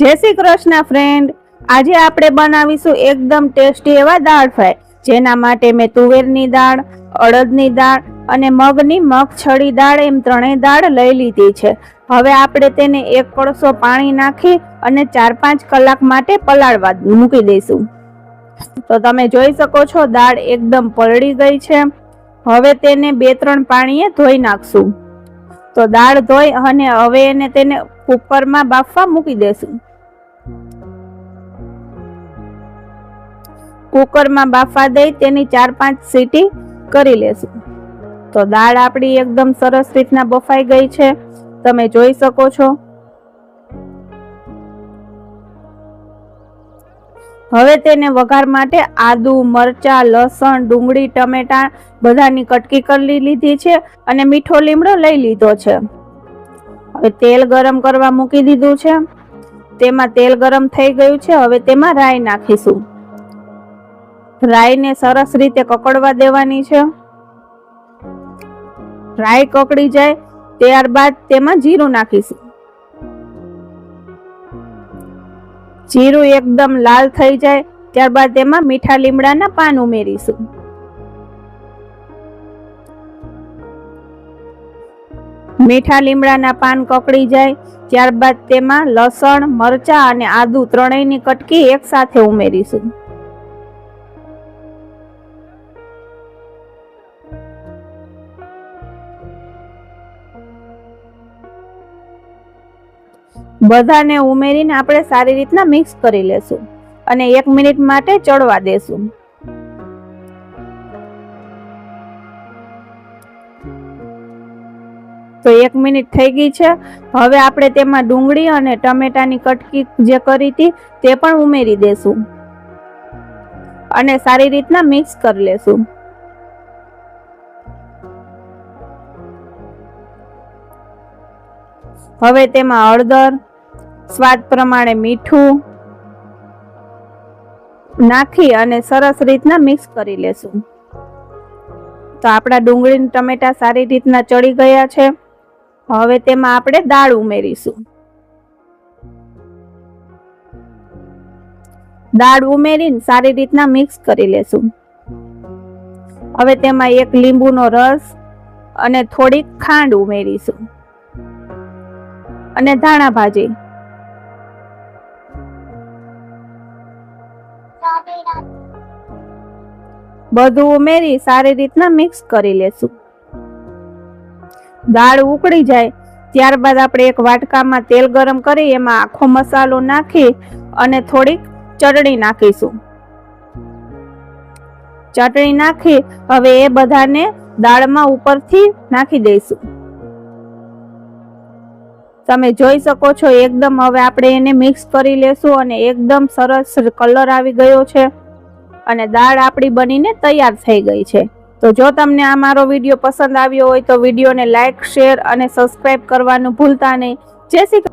જય શ્રી કૃષ્ણ ફ્રેન્ડ આજે આપણે બનાવીશું એકદમ ટેસ્ટી એવા દાળ ફ્રાય જેના માટે મેં તુવેરની દાળ, અડદની દાળ અને મગની મગછળી દાળ એમ ત્રણેય દાળ લઈ લીધી છે. હવે આપણે તેને એક કળશો પાણી નાખી અને ચાર પાંચ કલાક માટે પલાળવા મૂકી દઈશું. તો તમે જોઈ શકો છો, દાળ એકદમ પલળી ગઈ છે. હવે તેને બે ત્રણ પાણીએ ધોઈ નાખશું. તો દાળ ધોઈ અને હવે એને તેને કુકરમાં બાફવા મૂકી દેશું કુકરમાં બાફા દઈ તેની ચાર પાંચ સીટી કરી લેશું. તો દાળ આપણી એકદમ સરસ રીતના બફાઈ ગઈ છે. તમે જોઈ શકો છો. હવે તેને વઘાર માટે આદુ, મરચા, લસણ, ડુંગળી, ટમેટા બધાની કટકી કરી લીધી છે અને મીઠો લીમડો લઈ લીધો છે. હવે તેલ ગરમ કરવા મૂકી દીધું છે. તેમાં તેલ ગરમ થઈ ગયું છે. હવે તેમાં રાઈ નાખીશું. રાઈને સરસ રીતે કકડવા દેવાની છે. રાઈ કકડી જાય ત્યારબાદ તેમાં જીરું નાખીશું. જીરું એકદમ લાલ થઈ જાય ત્યારબાદ તેમાં મીઠા લીમડાના પાન ઉમેરીશું. મીઠા લીમડાના પાન કકડી જાય ત્યારબાદ તેમાં લસણ, મરચા અને આદુ ત્રણેયની કટકી એકસાથે ઉમેરીશું. બધાને ઉમેરીને આપણે સારી રીતના મિક્સ કરી લેશું અને એક મિનિટ માટે ચડવા દેશું. તો એક મિનિટ થઈ ગઈ છે. હવે આપણે તેમાં ડુંગળી અને ટમેટાની કટકી જે કરી હતી તે પણ ઉમેરી દેશું અને સારી રીતના મિક્સ કરી લેશું. હવે તેમાં હળદર સ્વાદ પ્રમાણે મીઠું નાખી અને સરસ રીતના મિક્સ કરી લેશું. તો આપણા ડુંગળી ટમેટા સારી રીતના ચડી ગયા છે. હવે તેમાં આપણે દાળ ઉમેરીશું. દાળ ઉમેરીને સારી રીતના મિક્સ કરી લેશું. હવે તેમાં એક લીંબુનો રસ અને થોડીક ખાંડ ઉમેરીશું. અને ધાણા ભાજી. બધું ઉમેરી સારી રીતના મિક્સ કરી લેશું. દાળ ઉકળી જાય, ત્યારબાદ આપણે એક વાટકામાં તેલ ગરમ કરી એમાં આખો મસાલો નાખી અને થોડીક ચટણી નાખીશું. ચટણી નાખી હવે એ બધાને દાળમાં ઉપરથી નાખી દઈશું. તમે જોઈ શકો છો, એકદમ હવે આપણે એને મિક્સ કરી લેશું અને એકદમ સરસ કલર આવી ગયો છે. અને દાળ આપણી બનીને તૈયાર થઈ ગઈ છે. તો જો તમને આ મારો વીડિયો પસંદ આવ્યો હોય તો વિડીયોને લાઇક શેર અને સબસ્ક્રાઇબ કરવાનું ભૂલતા નહીં. જય